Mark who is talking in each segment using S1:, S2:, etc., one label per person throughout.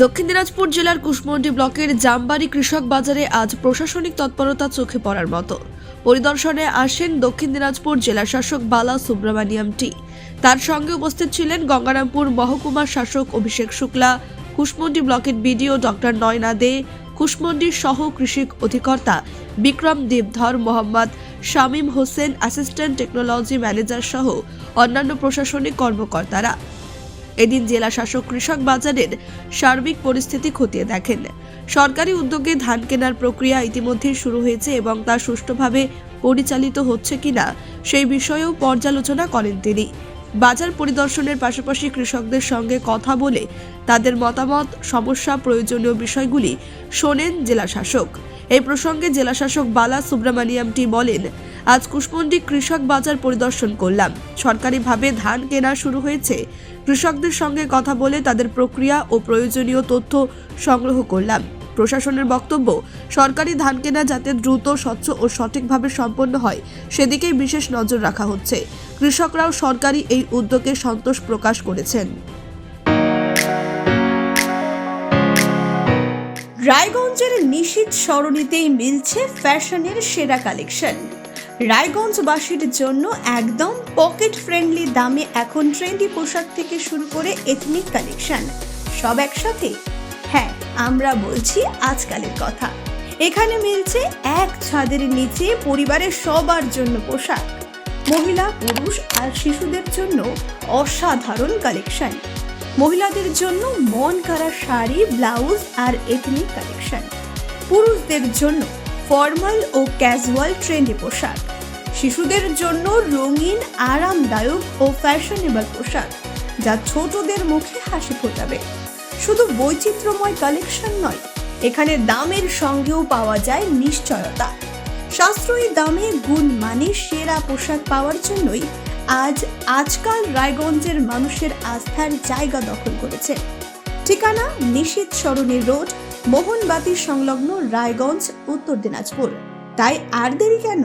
S1: দক্ষিণ দিনাজপুর জেলার কুশমন্ডি ব্লকের জামবাড়ি কৃষক বাজারে আজ প্রশাসনিক তৎপরতা চোখে পড়ার মতো। পরিদর্শনে আসেন দক্ষিণ দিনাজপুর জেলা শাসক বালা সুব্রমণিয়াম টি। তার সঙ্গে উপস্থিত ছিলেন গঙ্গারামপুর মহকুমার শাসক অভিষেক শুক্লা, কুশমন্ডি ব্লকের বিডিও ডক্টর নয়না দে কুশমন্ডির সহ কৃষি অধিকর্তা Bikram Debdhar Mohammad, Shamim Hossain, assistant technology manager সহ অন্যান্য প্রশাসনিক কর্মকর্তারা। এদিন জেলা শাসক কৃষক বাজারের সার্বিক পরিস্থিতি খতিয়ে দেখেন। সরকারি উদ্যোগে ধান কেনার প্রক্রিয়া ইতিমধ্যেই শুরু হয়েছে এবং তা সুষ্ঠুভাবে পরিচালিত হচ্ছে কিনা সেই বিষয়েও পর্যালোচনা করেন তিনি। বাজার পরিদর্শনের পাশাপাশি কৃষকদের সঙ্গে কথা বলে তাদের মতামত, সমস্যা, প্রয়োজনীয় বিষয়গুলি শোনেন জেলা শাসক এই প্রসঙ্গে জেলা শাসক বালা সুব্রমণিয়ামটি বলেন, আজ কুশমন্ডি কৃষক বাজার পরিদর্শন করলাম। সরকারিভাবে ধান কেনা শুরু হয়েছে। কৃষকদের সঙ্গে কথা বলে তাদের প্রক্রিয়া ও প্রয়োজনীয় তথ্য সংগ্রহ করলাম। প্রশাসনের বক্তব্য, সরকারি ধান কেনা যাতে দ্রুত, স্বচ্ছ ও সঠিকভাবে সম্পন্ন হয়, সেদিকেই বিশেষ নজর রাখা হচ্ছে। কৃষকরাও সরকারি এই উদ্যোগে সন্তোষ প্রকাশ করেছেন।
S2: রায়গঞ্জের নিশীত সরণিতেই মিলছে ফ্যাশনের সেরা কালেকশন। রায়গঞ্জবাসীর জন্য একদম পকেট ফ্রেন্ডলি দামে এখন ট্রেন্ডি পোশাক থেকে শুরু করে এথনিক কালেকশন। সব একসাথে আমরা বলছি আজকালের কথা। এখানে মিলছে এক ছাদের নিচে পরিবারের সবার জন্য পোশাক। মহিলা, পুরুষ আর শিশুদের জন্য অসাধারণ কালেকশন মহিলাদের জন্য মন কারা শাড়ি ব্লাউজ আর এথনিক কালেকশন পুরুষদের জন্য ফর্মাল ও ক্যাজুয়াল ট্রেন্ডি পোশাক। শিশুদের জন্য রঙিন, আরামদায়ক ও ফ্যাশনেবল পোশাক, যা ছোটদের মুখে হাসি ফোটাবে। শুধু বৈচিত্র্যময় কালেকশন নয়, এখানে দামের সঙ্গেও পাওয়া যায় নিশ্চয়তা। সাশ্রয়ী দামে গুণ মানে সেরা পোশাক পাওয়ার জন্যই আজ আজকাল রায়গঞ্জের মানুষের আস্থার জায়গা দখল করেছে। ঠিকানা নিশীত সরণী রোড, মোহনবাতি সংলগ্ন রায়গঞ্জ, উত্তর দিনাজপুর। তাই আর দেরি কেন?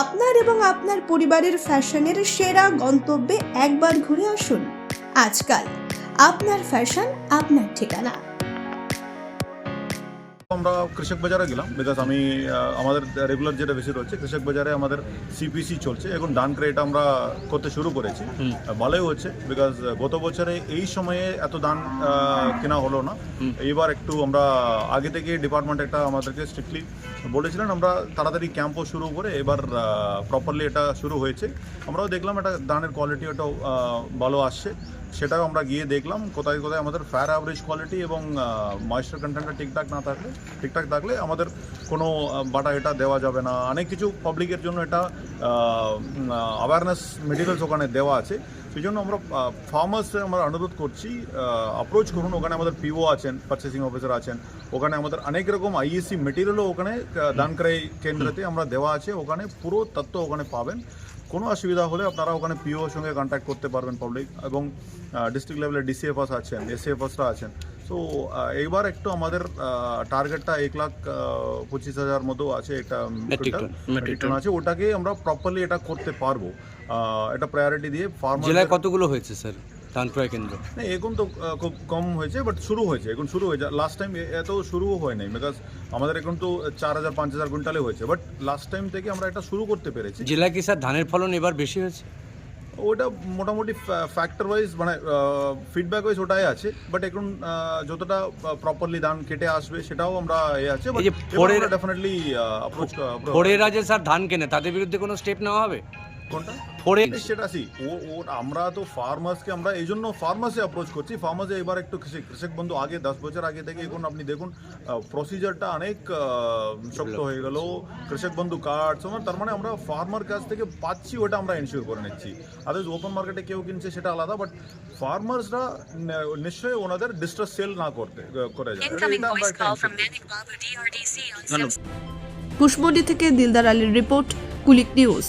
S2: আপনার এবং আপনার পরিবারের ফ্যাশনের সেরা গন্তব্যে একবার ঘুরে আসুন। আজকাল। আপনার ফ্যাশন আপনার ঠিকানা।
S3: আমরা কৃষক বাজারে গেলাম বিকজ আমি আমাদের রেগুলার যেটা বেশি রয়েছে কৃষক বাজারে আমাদের সিপিসি চলছে। এখন ডান ক্রেট আমরা করতে শুরু করেছি। ভালোই হচ্ছে বিকজ গত বছরে এই সময়ে এত ধান কেনা হলো না। এইবার একটু আমরা আগে থেকে ডিপার্টমেন্ট একটা আমাদেরকে স্ট্রিক্টলি বলেছিলেন আমরা তাড়াতাড়ি ক্যাম্পও শুরু করে এবার প্রপারলি এটা শুরু হয়েছে। আমরাও দেখলাম এটা ধানের কোয়ালিটি ওটাও ভালো আসছে। সেটাও আমরা গিয়ে দেখলাম কোথায় কোথায় আমাদের ফায়ার অ্যাভারেজ কোয়ালিটি এবং ময়েশ্চার কন্টেন্টটা ঠিকঠাক না থাকলে ঠিকঠাক থাকলে আমাদের কোনো বাটা এটা দেওয়া যাবে না। অনেক কিছু পাবলিকের জন্য এটা অ্যাওয়ারনেস মেটেরিয়ালস ওখানে দেওয়া আছে। সেই জন্য আমরা ফার্মার্স আমরা অনুরোধ করছি অ্যাপ্রোচ করুন। ওখানে আমাদের পিও আছেন পারচেসিং অফিসার আছেন। ওখানে আমাদের অনেক রকম আইএসসি মেটেরিয়ালও ওখানে আহ, দানক্রয় কেন্দ্রতে আমরা দেওয়া আছে। ওখানে পুরো তথ্য ওখানে পাবেন। কোনো অসুবিধা হলে আপনারা ওখানে পিওর সঙ্গে কন্ট্যাক্ট করতে পারবেন পাবলিক এবং ডিস্ট্রিক্ট লেভেলে ডিসিএফএস আছেন এসিএফএসরা আছেন। সো এইবার একটু আমাদের টার্গেটটা এক লাখ পঁচিশ হাজার মতো আছে একটা
S4: মেট্রিক
S3: টন আছে ওটাকে আমরা প্রপারলি এটা করতে পারব। এটা প্রায়োরিটি দিয়ে ফার্ম
S4: জেলায় কতগুলো হয়েছে স্যার ধান ক্রয় কেন্দ্র।
S3: না এখন তো খুব কম হয়েছে বাট শুরু হয়েছে এখন শুরু হয়েছে। লাস্ট টাইম এত শুরুও হয় নাই বিকজ আমাদের এখন তো চার হাজার পাঁচ হাজার কুইন্টালে হয়েছে বাট লাস্ট টাইম থেকে আমরা এটা শুরু করতে পেরেছি।
S4: জেলায় কি স্যার ধানের ফলন এবার বেশি হয়েছে?
S3: ওটা মোটামুটি ফ্যাক্টর ওয়াইজ মানে ফিডব্যাক ওয়াইজ ওটাই আছে বাট এখন যতটা প্রপারলি ধান কেটে আসবে সেটাও আমরা এ আছে বাট ডেফিনেটলি অ্যাপ্রোচ
S4: ফোরেরা যে স্যার ধান কেনে তাদের বিরুদ্ধে কোনো স্টেপ নেওয়া হবে?
S3: কোনটা?
S4: ফোরে
S3: সেটা সি ও ও আমরা তো ফার্মার্সকে আমরা এই জন্য ফার্মার্সে অ্যাপ্রোচ করছি। ফার্মার্সে এবার একটু কৃষক কৃষক বন্ধু আগে দশ বছর আগে থেকে এখন আপনি দেখুন প্রসিজারটা অনেক শক্ত হয়ে গেল। কৃষক বন্ধু কার্ড তার মানে আমরা ফার্মার কাছ থেকে পাচ্ছি ওটা আমরা এনশিওর করে নিচ্ছি। আদার্স ওপেন মার্কেটে কেউ কিনছে সেটা আলাদা বাট ফার্মার্সরা নিশ্চয়ই ওনাদের ডিস্ট্রেস সেল না করতে করে যায়.
S1: কুশমন্ডি থেকে দিলদার আলীর রিপোর্ট কুলিক নিউজ